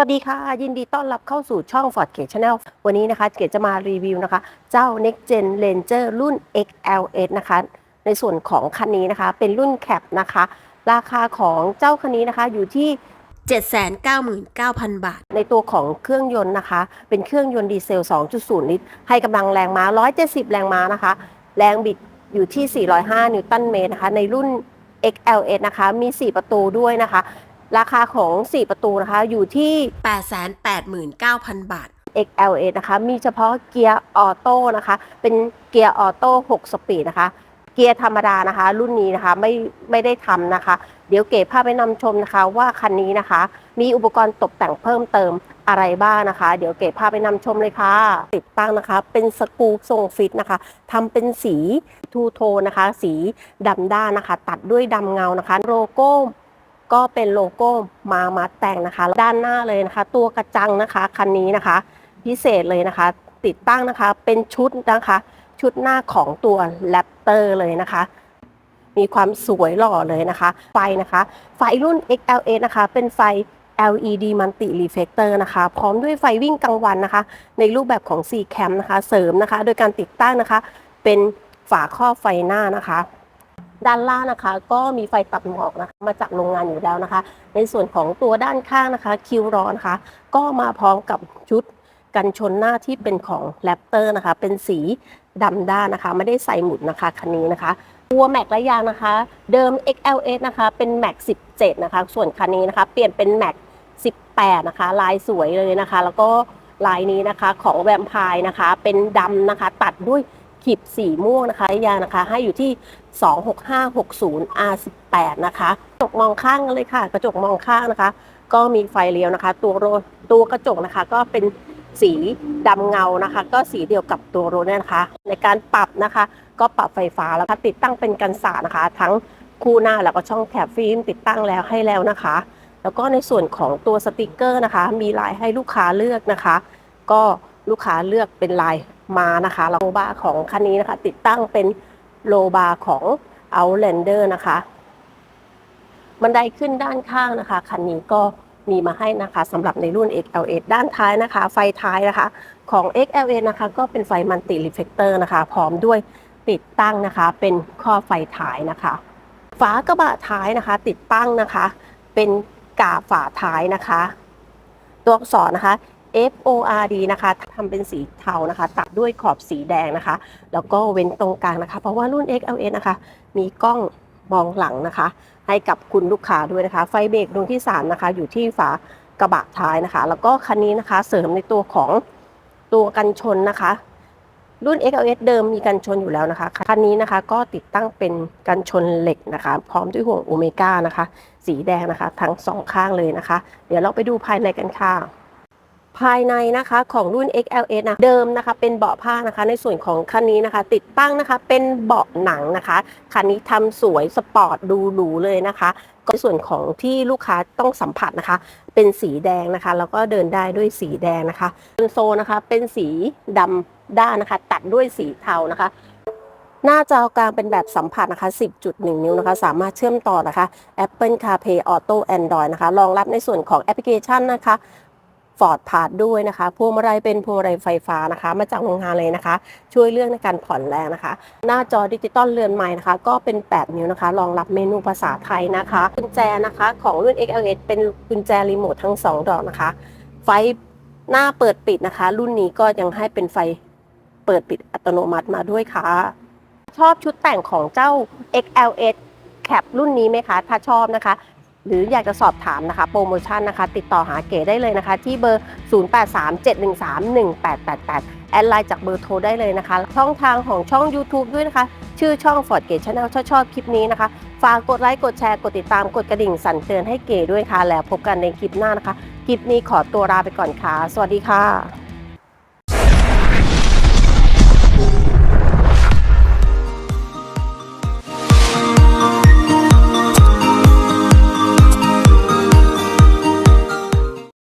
วัสดีค่ะ ยินดีต้อนรับเข้าสู่ช่อง Ford Channel วันนี้นะคะ เกดจะมารีวิวนะคะ เจ้า Next Gen Ranger รุ่น XLS นะคะ ในส่วนของคันนี้นะคะ เป็นรุ่นแคปนะคะ ราคาของเจ้าคันนี้นะคะอยู่ที่799,000 บาท ในตัวของเครื่องยนต์นะคะ เป็นเครื่องยนต์ดีเซล 2.0 ลิตร ให้กำลังแรงม้า 170 แรงม้านะคะ แรงบิดอยู่ที่ 405 นิวตันเมตรนะคะ ในรุ่น XLS นะคะ มี 4 ประตูด้วยนะคะ ราคาของ 4 ประตูนะคะ อยู่ที่ 889,000 บาท XLS นะคะ มีเฉพาะเกียร์ออโต้นะคะ เป็นเกียร์ออโต้ 6 สปีดนะคะ เกียร์ธรรมดานะคะ รุ่นนี้นะคะไม่ไม่ได้ทำนะคะ เดี๋ยวเก๋พาไปนำชมนะคะว่าคันนี้นะคะ มีอุปกรณ์ตกแต่งเพิ่มเติมอะไรบ้างนะคะ เดี๋ยวเก๋พาไปนำชมเลยค่ะ ติดตั้งนะคะ เป็นสกรูทรงฟิตนะคะทำเป็นสีทูโทนนะคะ สีดำด้านนะคะ ตัดด้วยดำเงานะคะ โลโก้ ก็เป็นโลโก้มามาแต่งนะคะ ด้านหน้าเลยนะคะ ตัวกระจังนะคะคันนี้นะคะ พิเศษเลยนะคะ ติดตั้งนะคะเป็นชุดนะคะ ชุดหน้าของตัวแรปเตอร์เลยนะคะ มีความสวยหล่อเลยนะคะ ไฟนะคะ ไฟรุ่น XLA นะคะ เป็นไฟ LED Multi Reflector นะคะ พร้อมด้วยไฟวิ่งกลางวันนะคะ ในรูปแบบของ C cam นะคะ เสริมนะคะ โดยการติดตั้งนะคะ เป็นฝาครอบไฟหน้านะคะ ด้านล่างนะคะ ก็มีไฟตัดหมอกนะคะมาจากโรงงานอยู่แล้วนะคะ ในส่วนของตัวด้านข้างนะคะ คิวรอนะคะ ก็มาพร้อมกับชุดกันชนหน้าที่เป็นของแรปเตอร์นะคะ เป็นสีดำด้านนะคะ ไม่ได้ใส่หมุดนะคะคันนี้นะคะตัวแม็กและยางนะคะ เดิม XLS นะคะ เป็นแม็ก17 นะคะ ส่วนคันนี้นะคะ เปลี่ยนเป็นแม็ก18 นะคะ ลายสวยเลยนะคะ แล้วก็ลายนี้นะคะของแวมไพร์นะคะ เป็นดำนะคะ ตัดด้วย ขีดสีม่วงนะคะยานะคะ ให้อยู่ที่ 26560 R18 นะคะกระจกมองข้างกันเลยค่ะ กระจกมองข้างนะคะ ก็มีไฟเลี้ยวนะคะ ตัวโรตัวกระจกนะคะ ก็เป็นสีดำเงานะคะ ก็สีเดียวกับตัวรถนี่นะคะ ในการปรับนะคะ ก็ปรับไฟฟ้าแล้วก็ติดตั้งเป็นกันสานะคะ ทั้งคู่หน้าแล้วก็ช่องแถบฟิล์มติดตั้งแล้วให้แล้วนะคะ แล้วก็ในส่วนของตัวสติกเกอร์นะคะ มีลายให้ลูกค้าเลือกนะคะ ก็ ลูกค้าเลือกเป็นลายมานะคะโลบาของคันนี้นะคะ ติดตั้งเป็นโลบาของ Outlander นะคะบันไดขึ้นด้านข้างนะคะคันนี้ก็มีมาให้นะคะสำหรับในรุ่น XLS ด้านท้ายนะคะ ไฟท้ายนะคะ ของ XLS นะคะ ก็เป็นไฟมัลติรีเฟกเตอร์นะคะ พร้อมด้วยติดตั้งนะคะ เป็นข้อไฟท้ายนะคะ ฝากระบะท้ายนะคะ ติดตั้งนะคะ เป็นกาฝาท้ายนะคะ ตัวอักษรนะคะ F O R D นะคะทำเป็นสีเทานะคะ ตัดด้วยขอบสีแดงนะคะ แล้วก็เว้นตรงกลางนะคะ เพราะว่ารุ่น XLS นะคะ มีกล้องมองหลังนะคะ ให้กับคุณลูกค้าด้วยนะคะ ไฟเบรกดวงที่ 3 นะคะ อยู่ที่ฝากระบะท้ายนะคะ แล้วก็คันนี้นะคะเสริมในตัวของตัวกันชนนะคะ รุ่น XLS เดิมมีกันชนอยู่แล้วนะคะ คันนี้นะคะก็ติดตั้งเป็นกันชนเหล็กนะคะ พร้อมด้วยห่วงโอเมก้านะคะ สีแดงนะคะ ทั้งสองข้างเลยนะคะ เดี๋ยวเราไปดูภายในกันค่ะ ภายในนะคะของรุ่น XLS นะเดิมนะคะเป็นเบาะผ้านะคะ ในส่วนของคันนี้นะคะ ติดตั้งนะคะเป็นเบาะหนังนะคะคันนี้ทำสวยสปอร์ตดูหรูเลยนะคะก็ส่วนของที่ลูกค้าต้องสัมผัสนะคะ เป็นสีแดงนะคะแล้วก็เดินได้ด้วยสีแดงนะคะคอนโซลนะคะเป็นสีดำด้านนะคะ ตัดด้วยสีเทานะคะหน้าจอกลางเป็นแบบสัมผัสนะคะ 10.1 นิ้วนะคะ สามารถเชื่อมต่อนะคะ Apple CarPlay Auto Android นะคะ รองรับในส่วนของแอปพลิเคชันนะคะ Ford p a s s ด้วยนะคะ พวงมาลัยเป็นพวงมาลัยไฟฟ้านะคะ มาจากโรงงานเลยนะคะ ช่วยเรื่องในการผ่อนแรงนะคะ หน้าจอดิจิตอลเรือนใหม่นะคะ ก็เป็น 8 นิ้วนะคะ รองรับเมนูภาษาไทยนะคะ กุญแจนะคะของรุ่น XLS เป็นกุญแจรีโมททั้ง 2 ดอกนะคะ ไฟหน้าเปิดปิดนะคะ รุ่นนี้ก็ยังให้เป็นไฟเปิดปิดอัตโนมัติมาด้วยค่ะ ชอบชุดแต่งของเจ้า XLS แคปรุ่นนี้ไหมคะ ถ้าชอบนะคะ หรืออยากจะสอบถามนะคะโปรโมชั่นนะคะ ติดต่อหาเก๋ได้เลยนะคะ ที่เบอร์ 0837131888 แอดไลน์จากเบอร์โทรได้เลยนะคะ ช่องทางของช่อง YouTube ด้วยนะคะ ชื่อช่อง Ford Gate Channel ถ้าชอบคลิปนี้นะคะ ฝากกดไลค์ กดแชร์ กดติดตามกดกระดิ่งสั่นเตือนให้เก๋ด้วยค่ะ แล้วพบกันในคลิปหน้านะคะ คลิปนี้ขอตัวลาไปก่อนค่ะ สวัสดีค่ะ